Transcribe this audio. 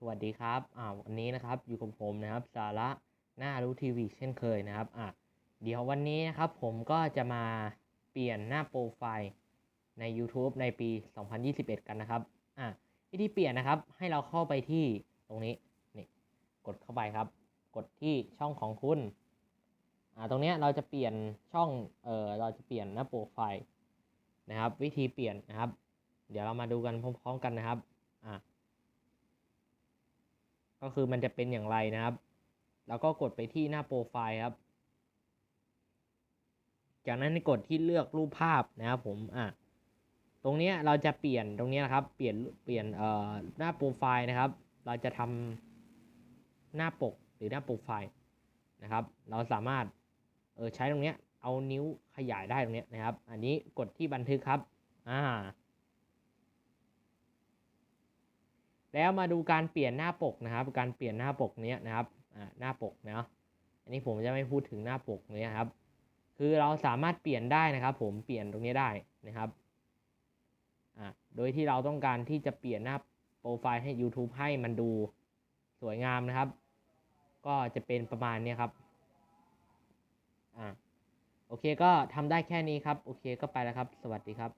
สวัสดีครับอ่าวันนี้นะครับอยู่กับผมนะครับ สาระหน้ารู้ทีวีเช่นเคยนะครับอ่าเดี๋ยววันนี้นะครับผมก็จะมาเปลี่ยนหน้าโปรไฟล์ใน YouTube ในปี 2021 กันนะครับอ่าวิธีเปลี่ยนนะครับให้เราเข้าไปที่ตรงนี้นี่กดเข้าไปครับ กดที่ช่องของคุณอ่าตรงเนี้ยเราจะเปลี่ยนช่องเออเราจะเปลี่ยนหน้าโปรไฟล์นะครับ วิธีเปลี่ยนนะครับ เดี๋ยวเรามาดูกันพร้อม ๆ กันนะครับอ่า ก็คือมันจะเป็นอย่างไรนะครับ แล้วก็กดไปที่หน้าโปรไฟล์ครับ จากนั้นกดที่เลือกรูปภาพนะครับผมอะตรงนี้เราจะเปลี่ยนตรงนี้นะครับ เปลี่ยนเปลี่ยนเอ่อหน้าโปรไฟล์นะครับ เราจะทำหน้าปกหรือหน้าโปรไฟล์นะครับ เราสามารถเออใช้ตรงเนี้ยเอานิ้วขยายได้ตรงเนี้ยนะครับ อันนี้กดที่บันทึกครับ อ่า แล้วมาดูการเปลี่ยนหน้าปกนะครับ การเปลี่ยนหน้าปกเนี้ยนะครับหน้าปกเนาะอันนี้ผมจะไม่พูดถึงหน้าปกเนี้ยครับ คือเราสามารถเปลี่ยนได้นะครับ ผมเปลี่ยนตรงนี้ได้นะครับโดยที่เราต้องการที่จะเปลี่ยนหน้าโปรไฟล์ให้ YouTube ให้มันดูสวยงามนะครับ ก็จะเป็นประมาณนี้ครับอ่าโอเคก็ทำได้แค่นี้ครับ โอเคก็ไปแล้วครับ สวัสดีครับ